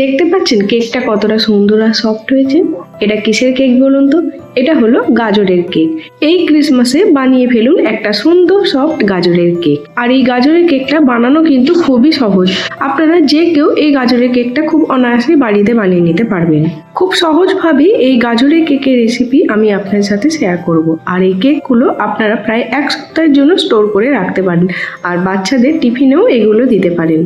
দেখতে পাচ্ছেন কেকটা কতটা সুন্দর আর সফট হয়েছে? এটা কিসের কেক বলুন তো? এটা হলো গাজরের কেক। এই ক্রিসমাসে বানিয়ে ফেলুন একটা সুন্দর সফট গাজরের কেক। আর এই গাজরের কেকটা বানানো কিন্তু খুবই সহজ। আপনারা যে কেউ এই গাজরের কেকটা খুব অনায়াসে বাড়িতে বানিয়ে নিতে পারবেন। খুব সহজভাবে এই গাজরের কেকের রেসিপি আমি আপনাদের সাথে শেয়ার করব। আর এই কেকগুলো আপনারা প্রায় এক সপ্তাহের জন্য স্টোর করে রাখতে পারেন। আর বাচ্চাদের টিফিনেও এগুলো দিতে পারেন।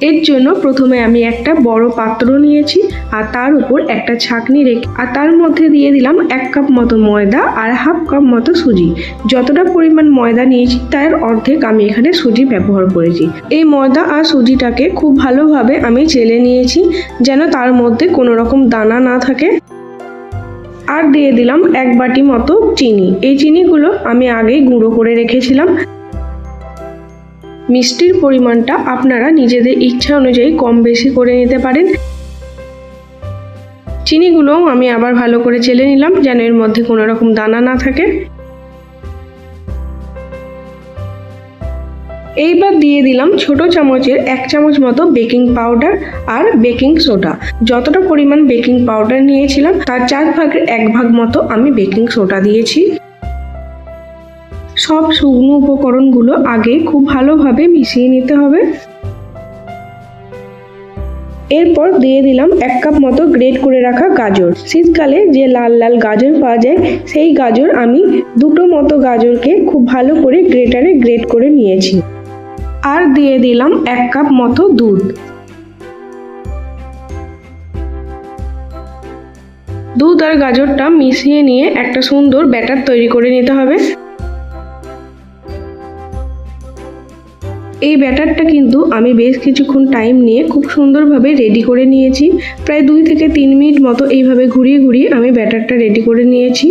এর জন্য প্রথমে আমি একটা বড় পাত্র নিয়েছি আর তার উপর একটা ছাকনি রেখে আর তার মধ্যে দিয়ে দিলাম এক কাপ মতো ময়দা আর হাফ কাপ মতো সুজি। যতটা পরিমাণ ময়দা নিয়েছি, তার অর্ধেক আমি এখানে সুজি ব্যবহার করেছি। এই ময়দা আর সুজিটাকে খুব ভালোভাবে আমি চেলে নিয়েছি যেন তার মধ্যে কোনো রকম দানা না থাকে। আর দিয়ে দিলাম এক বাটি মতো চিনি। এই চিনিগুলো আমি আগেই গুঁড়ো করে রেখেছিলাম। মিষ্টির পরিমাণটা আপনারা নিজেদের ইচ্ছা অনুযায়ী কম বেশি করে নিতে পারেন। চিনিগুলোও আমি আবার ভালো করে চেলে নিলাম যেন এর মধ্যে কোনো রকম দানা না থাকে। এইবার দিয়ে দিলাম ছোট চামচের এক চামচ মতো বেকিং পাউডার আর বেকিং সোডা। যতটা পরিমাণ বেকিং পাউডার নিয়েছিলাম, তার চার ভাগের এক ভাগ মতো আমি বেকিং সোডা দিয়েছি। সব শুকনো উপকরণগুলো আগে খুব ভালোভাবে মিশিয়ে নিতে হবে। এরপর দিয়ে দিলাম এক কাপ মতো গ্রেট করে রাখা গাজর। শীতকালে যে লাল লাল গাজর পাওয়া যায়, সেই গাজর আমি দুটো মতো গাজরকে খুব ভালো করে গ্রেটারে গ্রেট করে নিয়েছি। আর দিয়ে দিলাম এক কাপ মতো দুধ। দুধ আর গাজরটা মিশিয়ে নিয়ে একটা সুন্দর ব্যাটার তৈরি করে নিতে হবে। এই ব্যাটারটা কিন্তু আমি বেশ কিছুক্ষণ টাইম নিয়ে খুব সুন্দরভাবে রেডি করে নিয়েছি। প্রায় দুই থেকে তিন মিনিট মতো এইভাবে ঘুরিয়ে ঘুরিয়ে আমি ব্যাটারটা রেডি করে নিয়েছি।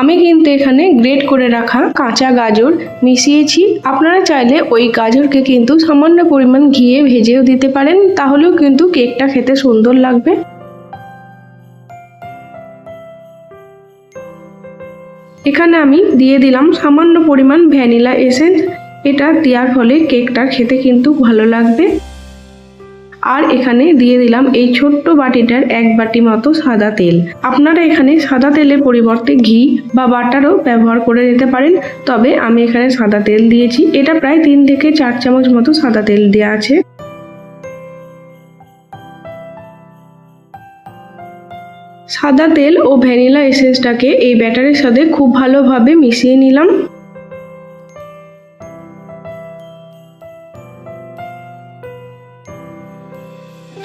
আমি কিন্তু এখানে গ্রেট করে রাখা কাঁচা গাজর মিশিয়েছি। আপনারা চাইলে ওই গাজরকে কিন্তু সামান্য পরিমাণ ঘিয়ে ভেজেও দিতে পারেন। তাহলেও কিন্তু কেকটা খেতে সুন্দর লাগবে। এখানে আমি দিয়ে দিলাম সামান্য পরিমাণ ভ্যানিলা এসেন্স। এটা দেওয়ার ফলে কেকটা খেতে কিন্তু ভালো লাগবে। আর এখানে দিয়ে দিলাম এই ছোট্ট বাটিটার এক বাটি মতো সাদা তেল। আপনারা এখানে সাদা তেলের পরিবর্তে ঘি বা বাটারও ব্যবহার করে নিতে পারেন, তবে আমি এখানে সাদা তেল দিয়েছি। এটা প্রায় তিন থেকে চার চামচ মতো সাদা তেল দেওয়া আছে। সাদা তেল ও ভ্যানিলা এসেন্সটাকে এই ব্যাটারের সাথে খুব ভালোভাবে মিশিয়ে নিলাম।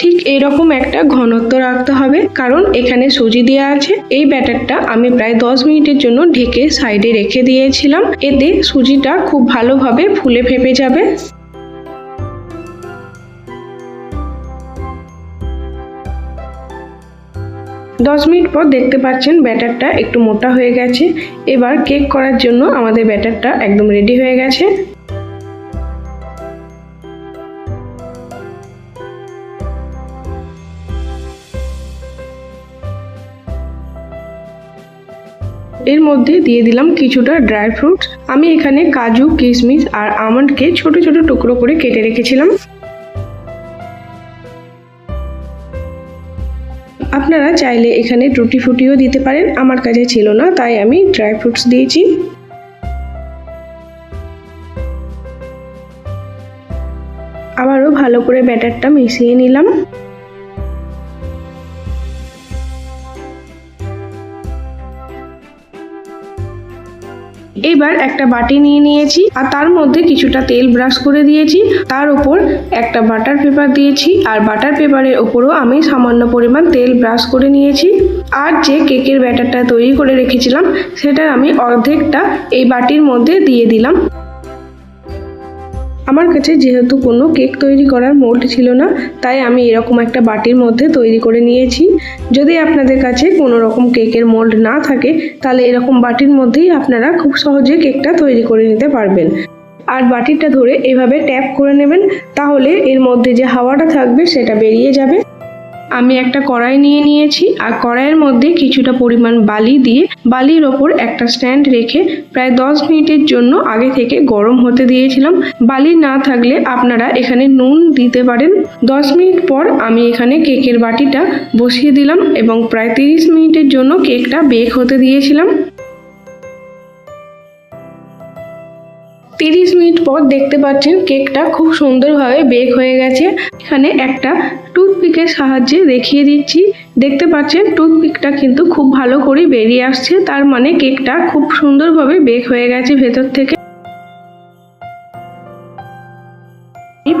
ঠিক এরকম একটা ঘনত্ব রাখতে হবে, কারণ এখানে সুজি দেওয়া আছে। এই ব্যাটারটা আমি প্রায় দশ মিনিটের জন্য ঢেকে সাইডে রেখে দিয়েছিলাম। এতে সুজিটা খুব ভালোভাবে ফুলে ফেপে যাবে। দশ মিনিট পর দেখতে পাচ্ছেন ব্যাটারটা একটু মোটা হয়ে গেছে। এবার কেক করার জন্য আমাদের ব্যাটারটা একদম রেডি হয়ে গেছে। এর মধ্যে দিয়ে দিলাম কিছুটা ড্রাই ফ্রুটস আমি এখানে কাজু, কিশমিশ আর আমন্ডকে ছোট ছোট টুকরো করে কেটে রেখেছিলাম। আপনারা চাইলে এখানে টুটি ফুটিও দিতে পারেন। আমার কাছে ছিল না, তাই আমি ড্রাই ফ্রুটস দিয়েছি। আবারও ভালো করে ব্যাটারটা মিশিয়ে নিলাম। এবার একটা বাটি নিয়ে নিয়েছি আর তার মধ্যে কিছুটা তেল ব্রাশ করে দিয়েছি। তার উপর একটা বাটার পেপার দিয়েছি আর বাটার পেপারের ওপরও আমি সামান্য পরিমাণ তেল ব্রাশ করে নিয়েছি। আর যে কেকের ব্যাটারটা তৈরি করে রেখেছিলাম সেটা আমি অর্ধেকটা এই বাটির মধ্যে দিয়ে দিলাম। আমার কাছে যেহেতু কোনো কেক তৈরি করার মোল্ড ছিল না, তাই আমি এরকম একটা বাটির মধ্যে তৈরি করে নিয়েছি। যদি আপনাদের কাছে কোনো রকম কেকের মোল্ড না থাকে, তাহলে এরকম বাটির মধ্যেই আপনারা খুব সহজে কেকটা তৈরি করে নিতে পারবেন। আর বাটিটা ধরে এভাবে ট্যাপ করে নেবেন, তাহলে এর মধ্যে যে হাওয়াটা থাকবে, সেটা বেরিয়ে যাবে। আমি একটা কড়াই নিয়ে নিয়েছি, আর কড়াইয়ের মধ্যে কিছুটা পরিমাণ বালি দিয়ে বালির ওপর একটা স্ট্যান্ড রেখে প্রায় দশ মিনিটের জন্য আগে থেকে গরম হতে দিয়েছিলাম। বালি না থাকলে আপনারা এখানে নুন দিতে পারেন। দশ মিনিট পর আমি এখানে কেকের বাটিটা বসিয়ে দিলাম এবং প্রায় তিরিশ মিনিটের জন্য কেকটা বেক হতে দিয়েছিলাম। তিরিশ মিনিট পর দেখতে পাচ্ছেন কেকটা খুব সুন্দরভাবে বেক হয়ে গেছে। এখানে একটা টুথপিকের সাহায্যে দেখিয়ে দিচ্ছি। দেখতে পাচ্ছেন টুথপিকটা কিন্তু খুব ভালো করে বেরিয়ে আসছে। তার মানে কেকটা খুব সুন্দরভাবে বেক হয়ে গেছে ভেতর থেকে।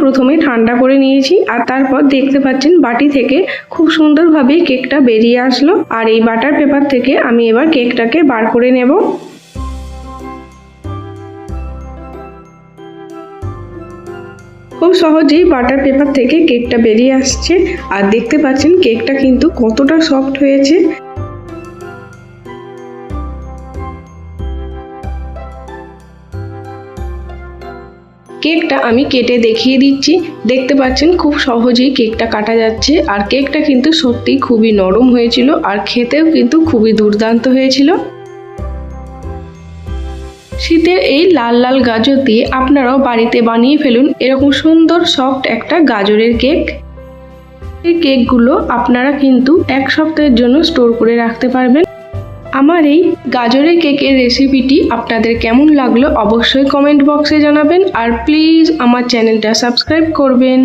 প্রথমে ঠান্ডা করে নিয়েছি আর তারপর দেখতে পাচ্ছেন বাটি থেকে খুব সুন্দরভাবে কেকটা বেরিয়ে আসলো। আর এই বাটার পেপার থেকে আমি এবার কেকটাকে বার করে নেব। খুব সহজেই বাটার পেপার থেকে কেকটা বেরিয়ে আসছে। আর দেখতে পাচ্ছেন কেকটা কিন্তু কতটা সফট হয়েছে। কেকটা আমি কেটে দেখিয়ে দিচ্ছি। দেখতে পাচ্ছেন খুব সহজেই কেকটা কাটা যাচ্ছে। আর কেকটা কিন্তু সত্যি খুবই নরম হয়েছিল। আর খেতেও কিন্তু খুবই দুর্দান্ত হয়েছিল। শীতের এই লাল লাল গাজর দিয়ে আপনারাও বাড়িতে বানিয়ে ফেলুন এরকম সুন্দর সফট একটা গাজরের কেক এই কেকগুলো আপনারা কিন্তু এক সপ্তাহের জন্য স্টোর করে রাখতে পারবেন। আমার এই গাজরের কেকের রেসিপিটি আপনাদের কেমন লাগল অবশ্যই কমেন্ট বক্সে জানাবেন। আর প্লিজ আমার চ্যানেলটা সাবস্ক্রাইব করবেন।